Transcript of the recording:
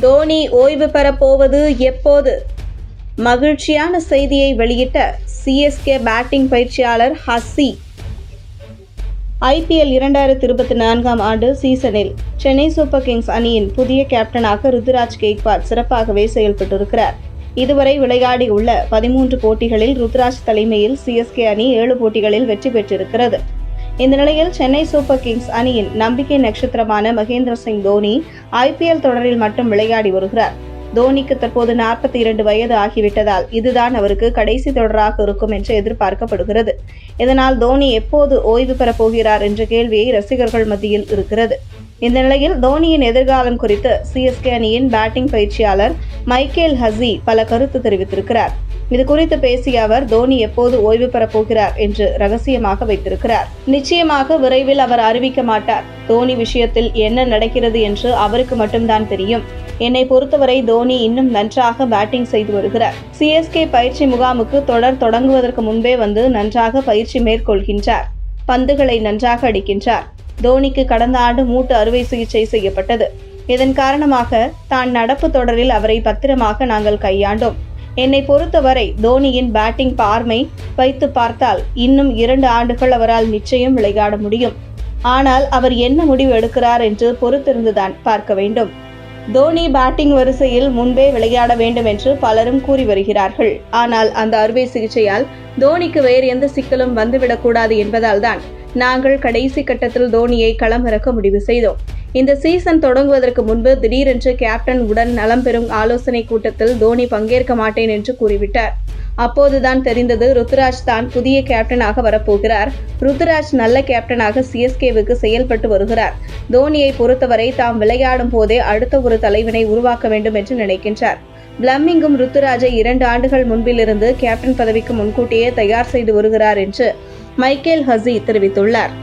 தோனி ஓய்வு பெறப்போவது எப்போது? மகிழ்ச்சியான செய்தியை வெளியிட்ட சிஎஸ்கே பேட்டிங் பயிற்சியாளர் ஹஸ்ஸி ஐபிஎல் இரண்டாயிரத்தி இருபத்தி நான்காம் ஆண்டு சீசனில் சென்னை சூப்பர் கிங்ஸ் அணியின் புதிய கேப்டனாக ருத்ராஜ் கெய்க்வாட் சிறப்பாகவே செயல்பட்டிருக்கிறார். இதுவரை விளையாடியுள்ள பதிமூன்று போட்டிகளில் ருத்ராஜ் தலைமையில் சிஎஸ்கே அணி ஏழு போட்டிகளில் வெற்றி பெற்றிருக்கிறது. இந்த நிலையில் சென்னை சூப்பர் கிங்ஸ் அணியின் நம்பிக்கை நட்சத்திரமான மகேந்திர சிங் தோனி ஐபிஎல் தொடரில் மட்டும் விளையாடி வருகிறார். தோனிக்கு தற்போது நாற்பத்தி இரண்டு வயது ஆகிவிட்டதால் இதுதான் அவருக்கு கடைசி தொடராக இருக்கும் என்று எதிர்பார்க்கப்படுகிறது. இதனால் தோனி எப்போது ஓய்வு பெறப் போகிறார் என்ற கேள்வியை ரசிகர்கள் மத்தியில் இருக்கிறது. இந்த நிலையில் தோனியின் எதிர்காலம் குறித்து சிஎஸ்கே அணியின் பேட்டிங் பயிற்சியாளர் மைக்கேல் ஹசி பல கருத்து தெரிவித்திருக்கிறார். இது குறித்து பேசிய அவர் தோனி எப்போது ஓய்வு பெறப் போகிறார் என்று ரகசியமாக வைத்திருக்கிறார். நிச்சயமாக விரைவில் அவர் அறிவிக்க மாட்டார். தோனி விஷயத்தில் என்ன நடக்கிறது என்று அவருக்கு மட்டும்தான் தெரியும். என்னை பொறுத்தவரை தோனி இன்னும் நன்றாக பேட்டிங் செய்து வருகிறார். சிஎஸ்கே பயிற்சி முகாமுக்கு தொடர் தொடங்குவதற்கு முன்பே வந்து நன்றாக பயிற்சி மேற்கொள்கின்றார். பந்துகளை நன்றாக அடிக்கின்றார். தோனிக்கு கடந்த ஆண்டு மூட்டு அறுவை சிகிச்சை செய்யப்பட்டது. இதன் காரணமாக தான் நடப்பு தொடரில் அவரை பத்திரமாக நாங்கள் கையாண்டோம். என்னை பொறுத்தவரை தோனியின் பேட்டிங் பார்மை வைத்து பார்த்தால் இன்னும் இரண்டு ஆண்டுகள் அவரால் நிச்சயம் விளையாட முடியும். ஆனால் அவர் என்ன முடிவு எடுக்கிறார் என்று பொறுத்திருந்துதான் பார்க்க வேண்டும். தோனி பேட்டிங் வரிசையில் முன்பே விளையாட வேண்டும் என்று பலரும் கூறி வருகிறார்கள். ஆனால் அந்த அறுவை சிகிச்சையால் தோனிக்கு வேறு எந்த சிக்கலும் வந்துவிடக்கூடாது என்பதால்தான் நாங்கள் கடைசி கட்டத்தில் தோனியை களமிறக்க முடிவு செய்தோம். இந்த சீசன் தொடங்குவதற்கு முன்பு திடீரென்று கேப்டன் உடன் நலம் பெறும் ஆலோசனை கூட்டத்தில் தோனி பங்கேற்க மாட்டேன் என்று கூறிவிட்டார். அப்போதுதான் தெரிந்தது ருத்துராஜ் தான் புதிய கேப்டனாக வரப்போகிறார். ருத்துராஜ் நல்ல கேப்டனாக சிஎஸ்கேவுக்கு செயல்பட்டு வருகிறார். தோனியை பொறுத்தவரை தாம் விளையாடும் போதே அடுத்த ஒரு தலைவனை உருவாக்க வேண்டும் என்று நினைக்கின்றார். பிளம்மிங்கும் ருத்துராஜை இரண்டு ஆண்டுகள் முன்பிலிருந்து கேப்டன் பதவிக்கு முன்கூட்டியே தயார் செய்து வருகிறார் என்று மைக்கேல் ஹசி தெரிவித்துள்ளார்.